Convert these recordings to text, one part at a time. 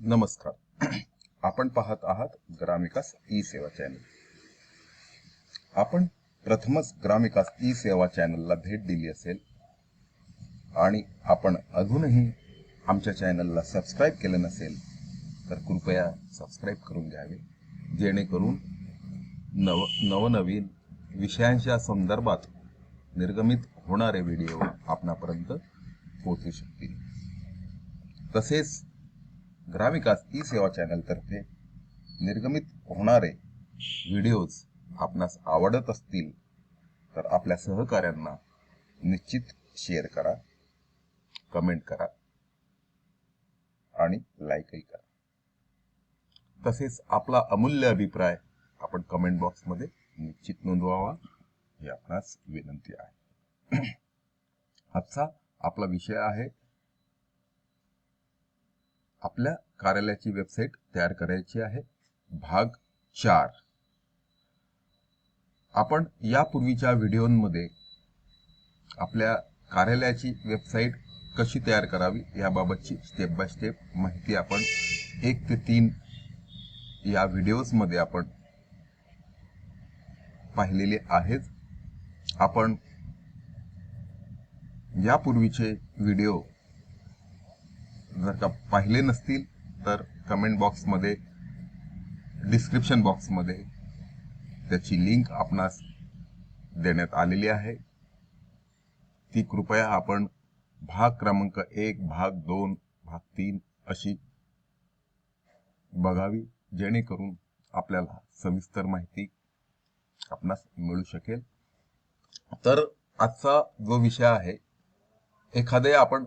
नमस्कार. आपण पाहत आहात ग्रामिकास ई सेवा चॅनल. आपण प्रथमच ग्रामिकास ई सेवा चॅनलला भेट दिली असेल आणि आपण अजूनही आमच्या चॅनलला सबस्क्राईब केलं नसेल तर कृपया सबस्क्राईब करून घ्यावे जेणेकरून नव नवनवीन विषयांच्या संदर्भात निर्गमित होणारे व्हिडिओ आपणापर्यंत पोहोचू शकतील. तसेच ग्रामिकास ई सेवा चॅनलतर्फे निर्गमित होणारे व्हिडिओज आपणास आवडत असतील तर आपल्या सहकाऱ्यांना निश्चित शेअर करा कमेंट करा आणि लाईकही करा. तसेच आपला अमूल्य अभिप्राय आपण कमेंट बॉक्समध्ये निश्चित नोंदवावा ही आपणास विनंती आहे. आजचा आपला विषय आहे आपल्या कार्यालयाची वेबसाईट तयार करायची आहे. भाग चार. आपण यापूर्वीच्या व्हिडिओमध्ये आपल्या कार्यालयाची वेबसाईट कशी तयार करावी याबाबतची स्टेप बाय स्टेप माहिती आपण एक ते तीन या व्हिडिओजमध्ये आपण पाहिलेले आहेच आपण यापूर्वीचे व्हिडिओ जर का पाहिले नसतील तर कमेंट बॉक्समध्ये डिस्क्रिप्शन बॉक्समध्ये त्याची लिंक आपणास देण्यात आलेली आहे. ती कृपया आपण भाग क्रमांक एक भाग दोन भाग तीन अशी बघावी जेणेकरून आपल्याला सविस्तर माहिती आपणास मिळू शकेल. तर आजचा जो विषय आहे एखाद्या आपण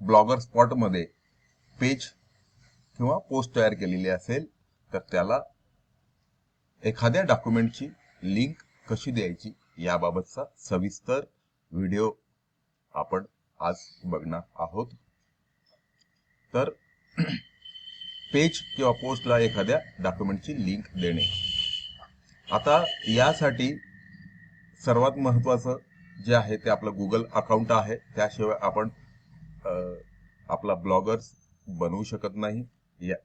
ब्लॉगर स्पॉटमध्ये पेज किंवा पोस्ट तयार केलेली असेल तर त्याला एखाद्या डॉक्युमेंटची लिंक कशी द्यायची याबाबतचा सविस्तर व्हिडिओ आपण आज बघणार आहोत. तर पेज किंवा पोस्टला एखाद्या डॉक्युमेंटची लिंक देणे. आता यासाठी सर्वात महत्वाचं जे आहे ते आपलं गुगल अकाउंट आहे. त्याशिवाय आपण आपला ब्लॉगर्स बनवू शकत नाही या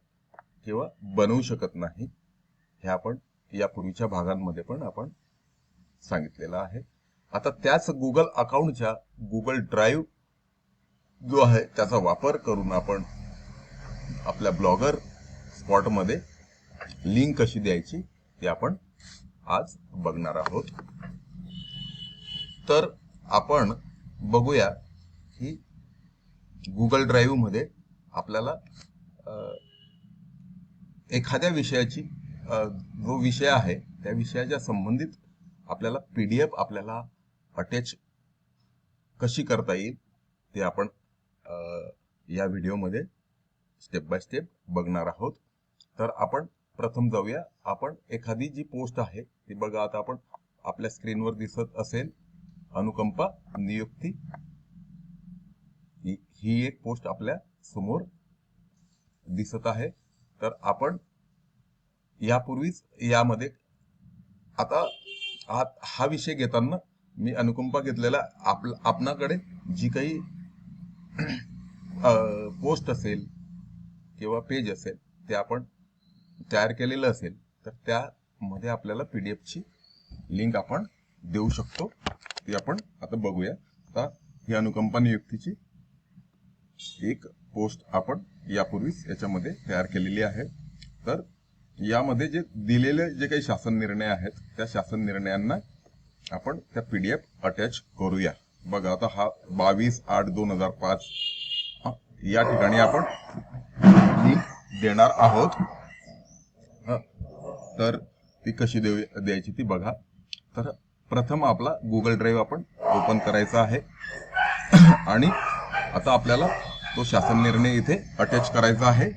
किंवा बनवू शकत नाही हे आपण यापूर्वीच्या भागांमध्ये पण आपण सांगितलेलं आहे. आता त्याच गुगल अकाउंटच्या गुगल ड्राईव्ह जो आहे त्याचा वापर करून आपण आपल्या ब्लॉगर स्पॉटमध्ये लिंक कशी द्यायची ते आपण आज बघणार आहोत. तर आपण बघूया की गुगल ड्राईव्हमध्ये आपल्याला एखाद्या विषयाची जो विषय आहे त्या विषयाच्या संबंधित आपल्याला पी डी एफ आपल्याला अटॅच कशी करता येईल ते आपण या व्हिडिओमध्ये स्टेप बाय स्टेप बघणार आहोत. तर आपण प्रथम जाऊया. आपण एखादी जी पोस्ट आहे ती बघा. आता आपण आपल्या स्क्रीनवर दिसत असेल. अनुकंपा नियुक्ती. ही ही एक पोस्ट आपल्या समोर दिसत आहे. तर आपण यापूर्वीच यामध्ये आता हा हा विषय घेताना मी अनुकंपा घेतलेला आप आपणाकडे जी काही पोस्ट असेल किंवा पेज असेल ते आपण तयार केलेलं असेल तर त्यामध्ये आपल्याला पीडीएफची लिंक आपण देऊ शकतो. ती आपण आता बघूया. आता ही अनुकंपा नियुक्तीची एक पोस्ट आपण यापूर्वीच याच्यामध्ये तयार केलेली आहे. तर यामध्ये जे दिलेले जे काही शासन निर्णय आहेत त्या शासन निर्णयांना आपण त्या पीडीएफ अटॅच करूया. बघा आता हा बावीस आठ दोन हजार पाच या ठिकाणी आपण देणार आहोत. तर ती कशी देऊ द्यायची ती बघा. तर प्रथम आपला गुगल ड्राईव्ह आपण ओपन करायचा आहे. आणि आता आपल्याला तो शासन निर्णय इथे अटॅच करायचा आहे.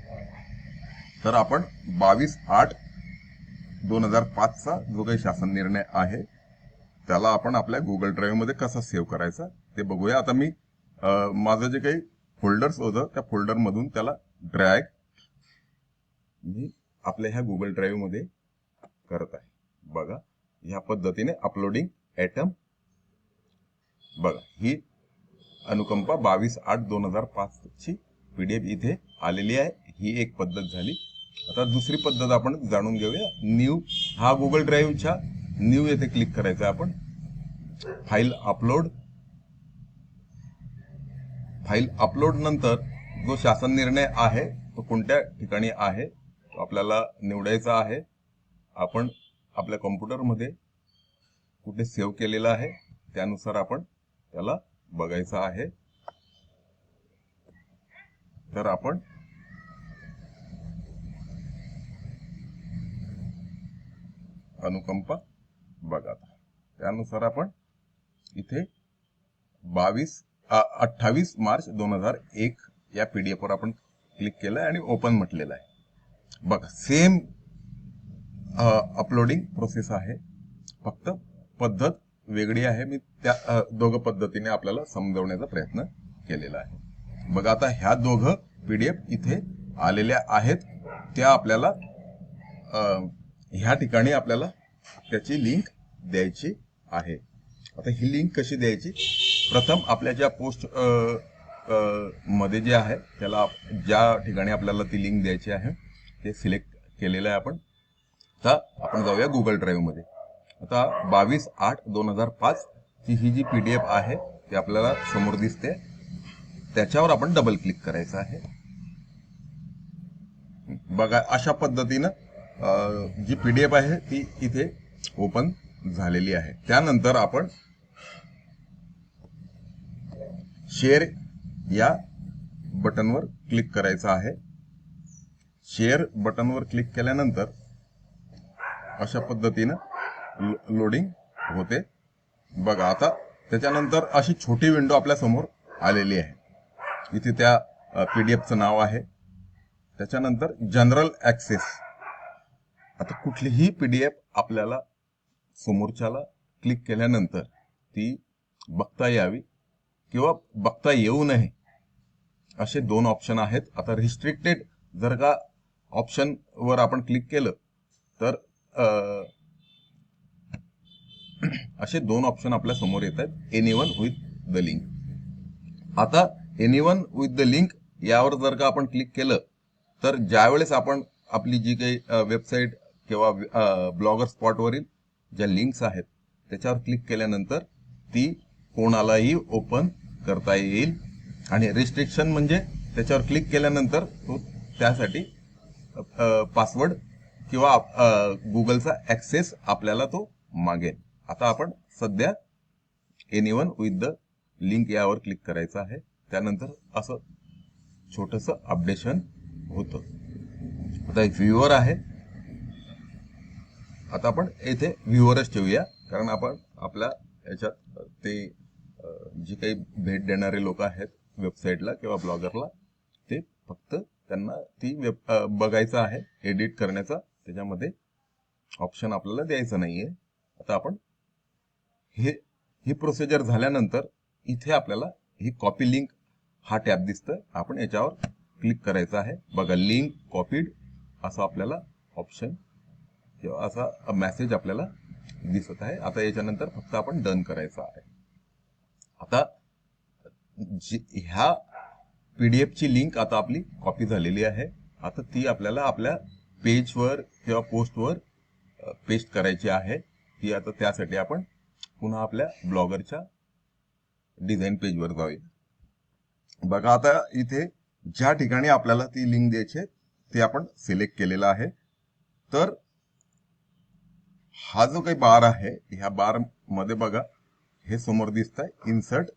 तर आपण बावीस आठ दोन हजार पाचचा जो काही शासन निर्णय आहे त्याला आपण आपल्या गुगल ड्राईव्हमध्ये कसा सेव्ह करायचा ते बघूया. आता मी माझं जे काही फोल्डर्स होतं त्या फोल्डरमधून त्याला ड्रॅग मी आपल्या ह्या गुगल ड्राईव्हमध्ये करत आहे. बघा ह्या पद्धतीने अपलोडिंग ॲटम बघा ही अनुकंपा बावीस आठ दोन हजार पाच ची पीडीएफ इथे आलेली आहे. ही एक पद्धत झाली. आता दुसरी पद्धत आपण जाणून घेऊया. न्यू हा गुगल ड्राईव्हच्या न्यू येथे क्लिक करायचं आहे आपण. फाईल अपलोड फाईल अपलोड नंतर जो शासन निर्णय आहे तो कोणत्या ठिकाणी आहे तो आपल्याला निवडायचा आहे. आपण आपल्या कॉम्प्युटरमध्ये कुठे सेव्ह केलेला आहे त्यानुसार आपण त्याला बघायचं आहे. तर आपण अनुकंपा बघा त्यानुसार आपण इथे बावीस अठ्ठावीस मार्च दोन हजार एक या पीडीएफ वर आपण क्लिक केलंय आणि ओपन म्हटलेलं आहे. बघा सेम अपलोडिंग प्रोसेस आहे. फक्त पद्धत वेगळी आहे. मी त्या दोघं पद्धतीने आपल्याला समजवण्याचा प्रयत्न केलेला आहे. बघा आता ह्या दोघं पीडीएफ इथे आलेल्या आहेत. त्या आपल्याला ह्या ठिकाणी आपल्याला त्याची लिंक द्यायची आहे. आता ही लिंक कशी द्यायची? प्रथम आपल्या ज्या पोस्टमध्ये जे आहे त्याला ज्या ठिकाणी आपल्याला ती लिंक द्यायची आहे ते सिलेक्ट केलेलं आहे आपण. तर आपण जाऊया गुगल ड्राईव्हमध्ये. आता बावीस आठ दोन हजार पाच ची ही जी पीडीएफ आहे ती आपल्याला समोर दिसते. त्याच्यावर आपण डबल क्लिक करायचं आहे. बघा अशा पद्धतीनं अं, जी पीडीएफ आहे ती इथे ओपन झालेली आहे. त्यानंतर आपण शेअर या बटनवर क्लिक करायचं आहे. शेअर बटनवर क्लिक केल्यानंतर अशा पद्धतीनं लोडिंग होते. बघा आता त्याच्यानंतर अशी छोटी विंडो आपल्यासमोर आलेली आहे. इथे त्या पी डी एफचं नाव आहे. त्याच्यानंतर जनरल ॲक्सेस आता कुठलीही पी डी एफ आपल्याला समोरच्याला क्लिक केल्यानंतर ती बघता यावी किंवा बघता येऊ नये. असे दोन ऑप्शन आहेत. आता रिस्ट्रिक्टेड जर का ऑप्शनवर आपण क्लिक केलं तर असे दोन ऑप्शन आपल्यासमोर येत आहेत anyone with the link आता anyone with the link यावर जर का आपण क्लिक केलं तर ज्यावेळेस आपण आपली जी काही वेबसाईट किंवा ब्लॉगर स्पॉटवरील ज्या लिंक्स आहेत त्याच्यावर क्लिक केल्यानंतर ती कोणालाही ओपन करता येईल. आणि रिस्ट्रिक्शन म्हणजे त्याच्यावर क्लिक केल्यानंतर तो त्यासाठी पासवर्ड किंवा गुगलचा ॲक्सेस आपल्याला तो मागेल. आता आपण सध्या anyone with the link यावर क्लिक करायचं आहे. त्यानंतर असं छोटस अपडेशन होतं. आता एक व्ह्यूअर आहे. आता आपण येथे व्ह्यूअरच ठेवूया. कारण आपण आपल्या याच्यात ते जी काही भेट देणारे लोक आहेत वेबसाईटला किंवा ब्लॉगरला ते फक्त त्यांना ती वेब बघायचं आहे एडिट करण्याचा. त्याच्यामध्ये ऑप्शन आपल्याला द्यायचं नाहीये. आता आपण हे ही प्रोसिजर झाल्यानंतर इथे आपल्याला ही कॉपी लिंक हा टॅब दिसतं आपण याच्यावर क्लिक करायचं आहे. बघा लिंक कॉपीड असं आपल्याला ऑप्शन किंवा असा मेसेज आपल्याला दिसत आहे. आता याच्यानंतर फक्त आपण डन करायचं आहे. आता जी ह्या डी एफची लिंक आता आपली कॉपी झालेली आहे. आता ती आपल्याला आपल्या पेजवर किंवा पोस्टवर पेस्ट करायची आहे. ती आता त्यासाठी आपण पुन्हा आपल्या ब्लॉगरच्या डिझाईन पेजवर जाऊया. बघा आता इथे ज्या ठिकाणी आपल्याला ती लिंक द्यायची आहे ते आपण सिलेक्ट केलेलं आहे. तर हा जो काही बार आहे ह्या बारमध्ये बघा हे समोर दिसत आहे इन्सर्ट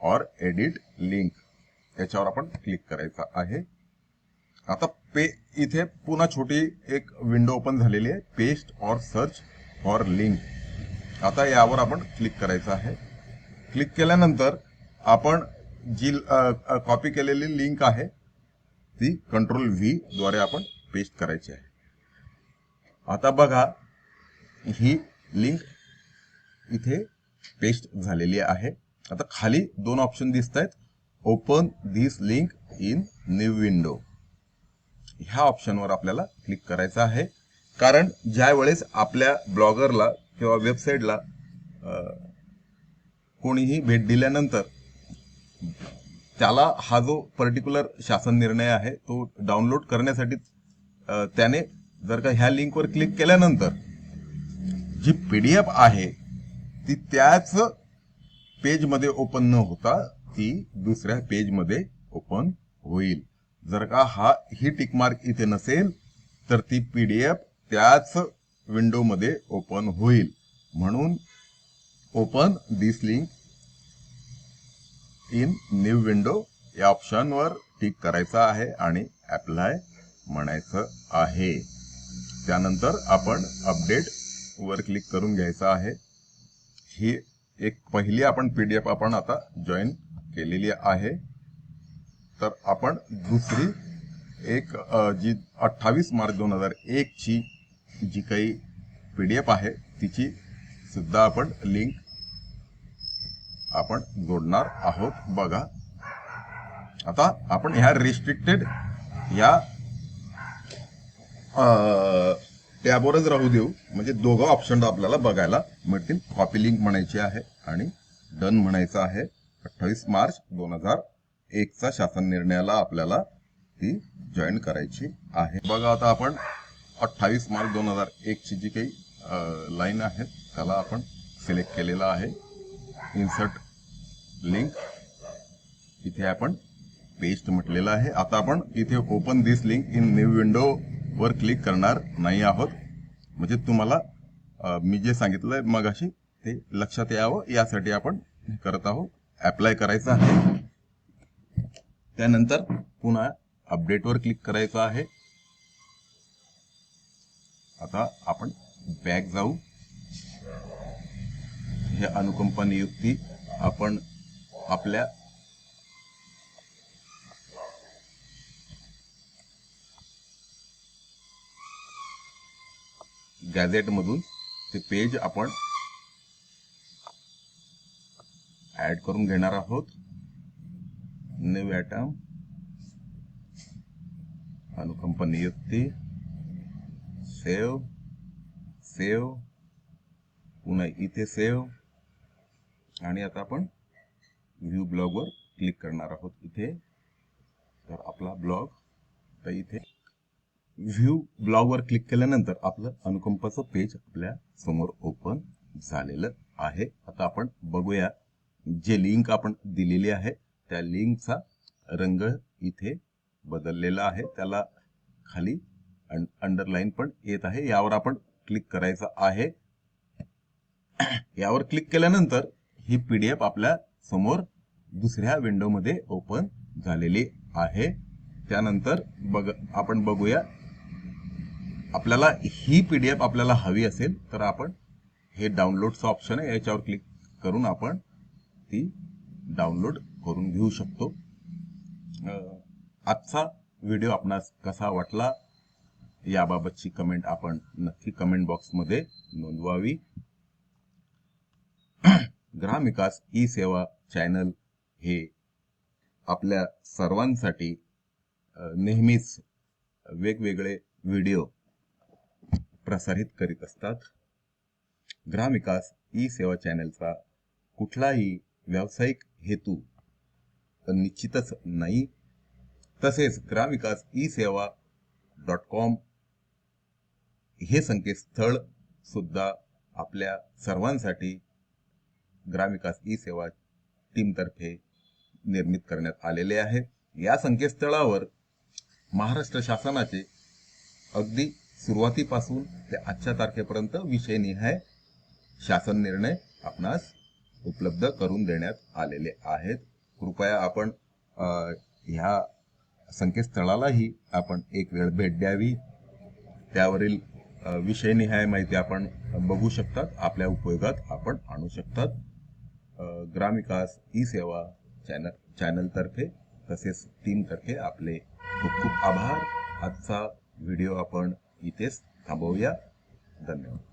और एडिट लिंक. याच्यावर आपण क्लिक करायचं आहे. आता पे इथे पुन्हा छोटी एक विंडो ओपन झालेली आहे पेस्ट और सर्च और लिंक. आता यावर आपण क्लिक करायचं आहे. क्लिक केल्यानंतर आपण जी कॉपी केलेली लिंक आहे ती कंट्रोल व्ही द्वारे आपण पेस्ट करायची आहे. आता बघा ही लिंक इथे पेस्ट झालेली आहे. आता खाली दोन ऑप्शन दिसत आहेत open this link in new window ह्या ऑप्शनवर आपल्याला क्लिक करायचं आहे. कारण ज्या वेळेस आपल्या ब्लॉगरला किंवा वेबसाईटला कोणीही भेट दिल्यानंतर त्याला हा जो पर्टिक्युलर शासन निर्णय आहे तो डाउनलोड करण्यासाठी त्याने जर का ह्या लिंकवर क्लिक केल्यानंतर जी पी डी एफ आहे ती त्याच पेजमध्ये ओपन न होता ती दुसऱ्या पेजमध्ये ओपन होईल. जर का हा ही टिकमार्क इथे नसेल तर ती पी डी एफ त्याच विंडोमध्ये ओपन होईल. म्हणून open this link in new window या ऑप्शनवर टिक करायचं आहे आणि अप्लाय म्हणायचं आहे. त्यानंतर आपण अपडेट वर क्लिक करून घ्यायचं आहे. ही एक पहिली आपण पी डी एफ आपण आता जॉईन केलेली आहे. तर आपण दुसरी एक जी अठ्ठावीस मार्च दोन हजार एकची जी काही पी डी एफ आहे तिची सुद्धा आपण लिंक आपण जोडणार आहोत. बघा. आता आपण ह्या रिस्ट्रिक्टेड या टॅबवरच राहू देऊ. म्हणजे दोघं ऑप्शन आपल्याला बघायला मिळतील. कॉपी लिंक म्हणायची आहे आणि डन म्हणायचं आहे. अठ्ठावीस मार्च दोन हजार एकचा शासन निर्णयाला आपल्याला ती जॉईन करायची आहे. बघा आता आपण अठ्ठावीस मार्च दोन हजार एकची जी काही लाईन आहे त्याला आपण सिलेक्ट केलेला आहे. Insert link. इथे आपण पेस्ट म्हटलेलं आहे. आता आपण इथे open this link in new window वर क्लिक करणार नाही आहोत. म्हणजे तुम्हाला मी जे सांगितलं मग अशी ते लक्षात यावं. यासाठी आपण करत आहोत. अप्लाय करायचं आहे. त्यानंतर पुन्हा अपडेटवर क्लिक करायचं आहे. आता आपण बॅक जाऊ. हे अनुकंपा नियुक्ती आपण आपल्या गॅझेट मधून ते पेज आपण ऍड करून घेणार आहोत. न्यू ॲटम अनुकंप नियुक्ती सेव सेव पुन्हा इथे सेव आणि आता आपण व्ह्यू ब्लॉगवर क्लिक करणार आहोत इथे. तर आपला ब्लॉग तर इथे व्ह्यू ब्लॉगवर क्लिक केल्यानंतर आपलं अनुकंपाचं पेज आपल्यासमोर ओपन झालेलं आहे. आता आपण बघूया जे लिंक आपण दिलेली आहे त्या लिंकचा रंग इथे बदललेला आहे. त्याला खाली अंडरलाईन पण येत आहे. यावर आपण क्लिक करायचं आहे. यावर क्लिक केल्यानंतर ही पीडीएफ आपल्यासमोर दुसऱ्या विंडोमध्ये ओपन झालेली आहे. त्यानंतर बघ आपण बघूया. आपल्याला ही पीडीएफ आपल्याला हवी असेल तर आपण हे डाउनलोडचं ऑप्शन आहे. याच्यावर क्लिक करून आपण ती डाउनलोड करून घेऊ शकतो. आजचा व्हिडिओ आपणास कसा वाटला? याबाबतची कमेंट आपण नक्की कमेंट बॉक्समध्ये नोंदवावी. ग्राम विकास ई सेवा चॅनल हे आपल्या सर्वांसाठी नेहमीच वेगवेगळे व्हिडिओ प्रसारित करीत असतात. ग्राम विकास ई सेवा चॅनलचा कुठलाही व्यावसायिक हेतू निश्चितच नाही. तसेच ग्रामविकास ई सेवा डॉट कॉम हे संकेतस्थळ सुद्धा आपल्या सर्वांसाठी ग्रामविकास ई सेवा टीमतर्फे निर्मित करण्यात आलेले आहे. या संकेतस्थळावर महाराष्ट्र शासनाचे अगदी सुरुवातीपासून ते आजच्या तारखेपर्यंत विषयनिहाय शासन निर्णय आपणास उपलब्ध करून देण्यात आलेले आहेत. कृपया आपण ह्या संकेतस्थळालाही आपण एक वेळ भेट द्यावी. त्यावरील विषयनिहाय माहिती आपण बघू शकतात. आपल्या उपयोगात आपण आणू शकतात. ग्राम ग्रामविकास ई सेवा चॅनल चॅनलतर्फे तसेच टीमतर्फे आपले खूप खूप आभार. आजचा व्हिडिओ आपण इथेच थांबवूया. धन्यवाद.